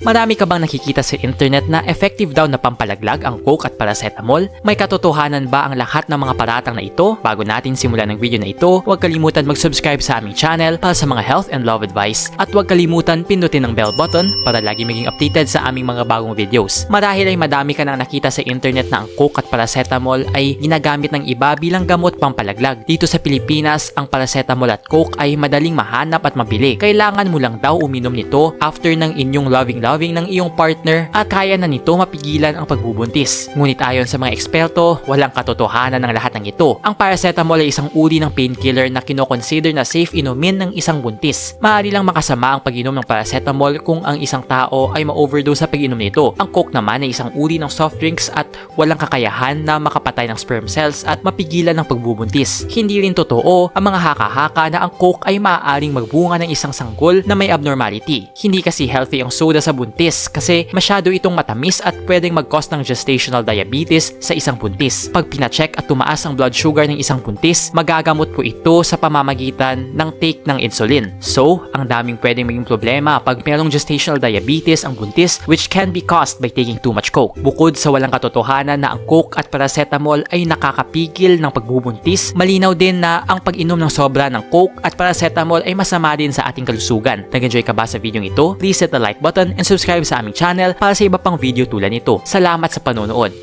Marami ka bang nakikita sa internet na effective daw na pampalaglag ang coke at paracetamol? May katotohanan ba ang lahat ng mga paratang na ito? Bago natin simulan ng video na ito, huwag kalimutan mag-subscribe sa aming channel para sa mga health and love advice. At huwag kalimutan pindutin ang bell button para lagi maging updated sa aming mga bagong videos. Marahil ay madami ka nang nakita sa internet na ang coke at paracetamol ay ginagamit ng iba bilang gamot pampalaglag. Dito sa Pilipinas, ang paracetamol at coke ay madaling mahanap at mabili. Kailangan mo lang daw uminom nito after ng inyong loving-loving ng iyong partner at kaya na nito mapigilan ang pagbubuntis. Ngunit ayon sa mga eksperto, walang katotohanan ng lahat ng ito. Ang paracetamol ay isang uri ng painkiller na kinoconsider na safe inumin ng isang buntis. Maaari lang makasama ang pag-inom ng paracetamol kung ang isang tao ay ma-overdose sa pag-inom nito. Ang coke naman ay isang uri ng soft drinks at walang kakayahan na makapatay ng sperm cells at mapigilan ng pagbubuntis. Hindi rin totoo ang mga haka-haka na ang coke ay maaaring magbunga ng isang sanggol na may abnormality. Hindi kasi healthy ang soda sa buntis kasi masyado itong matamis at pwedeng mag-cause ng gestational diabetes sa isang buntis. Pag pinacheck at tumaas ang blood sugar ng isang buntis, magagamot po ito sa pamamagitan ng take ng insulin. So, ang daming pwedeng maging problema pag merong gestational diabetes ang buntis which can be caused by taking too much coke. Bukod sa walang katotohanan na ang coke at paracetamol ay nakakapigil ng pagbubuntis, malinaw din na ang pag-inom ng sobra ng coke at paracetamol ay masama din sa ating kalusugan. Nag-enjoy ka ba sa video ito? Please hit the like button and subscribe sa aming channel para sa iba pang video tulad nito. Salamat sa panonood.